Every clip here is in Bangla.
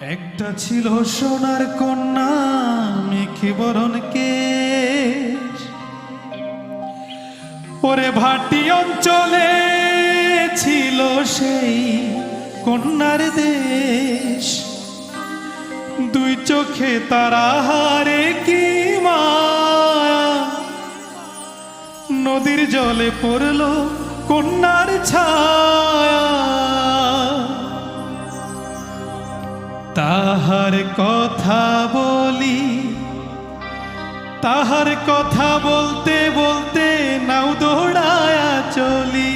একটা ছিল সোনার কন্যা, মেখে বরণ কেশ। ওরে ভাটি অঞ্চলে ছিল সেই কন্যার দেশ। দুই চোখে তারা হারে কি মায়া। নদীর জলে পড়ল কন্যার ছায়া। তাহার কথা বলি, তাহার কথা বলতে বলতে নাও দৌড়ায়া চলি।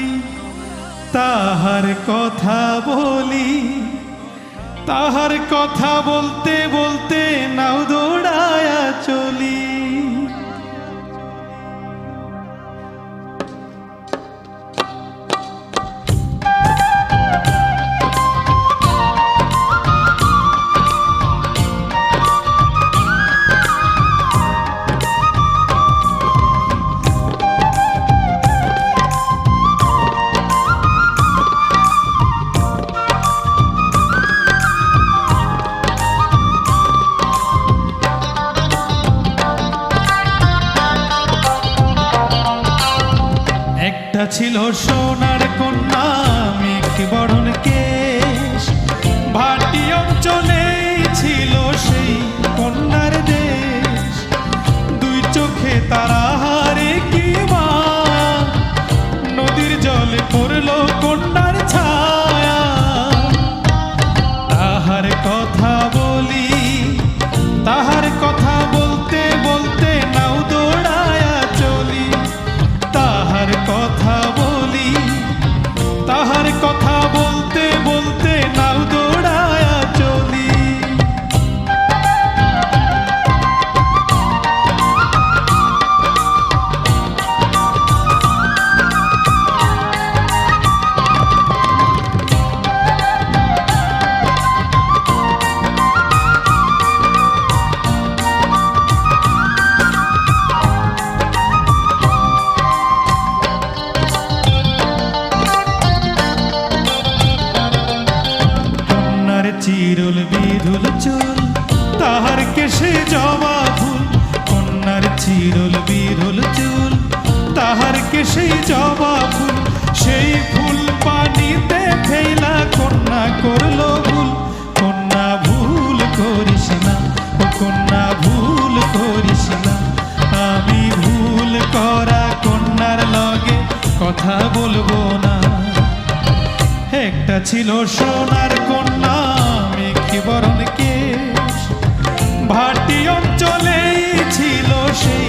তাহার কথা বলি, তাহার কথা বলতে বলতে নাও দৌড়ায়া চলি। একটা ছিল সোনার কন্যা মেঘ বরণ কেশ। ভাটি অঞ্চলে না একটা ছিল সোনার কন্যা মেঘে বরণ কেশ। ভাটি অঞ্চলেই ছিল সেই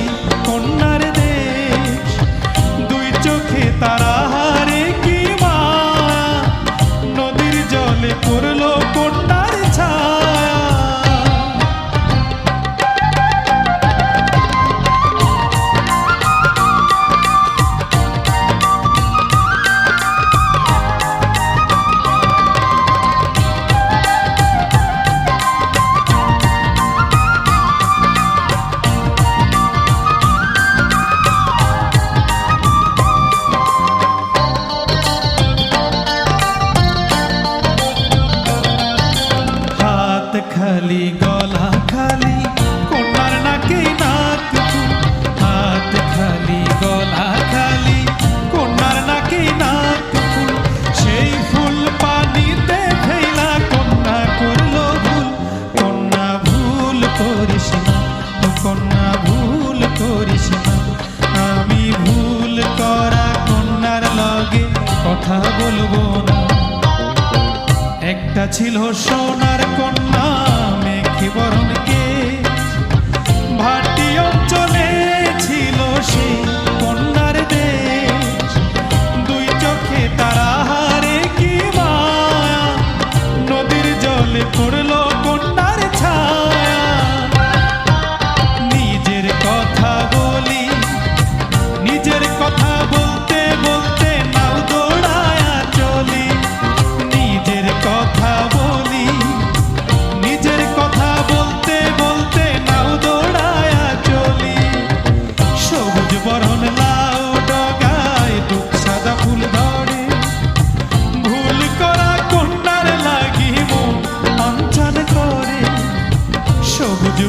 গলা খালি কন্যার নাকে নাক। হাত খালি, গলা খালি কন্যার নাকে নাক ফুল সেই ফুল পানিতে ফেলা কন্যা ভুল কন্যা ভুল করিস কন্যা ভুল করিস আমি ভুল করা কন্যার লগে কথা বলব না একটা ছিল সোনার কন্যা মেঘে বরণ কেশ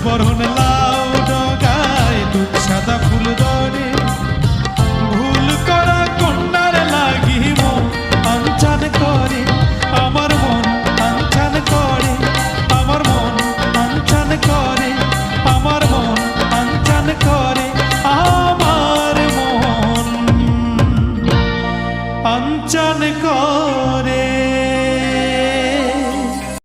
বরণ লা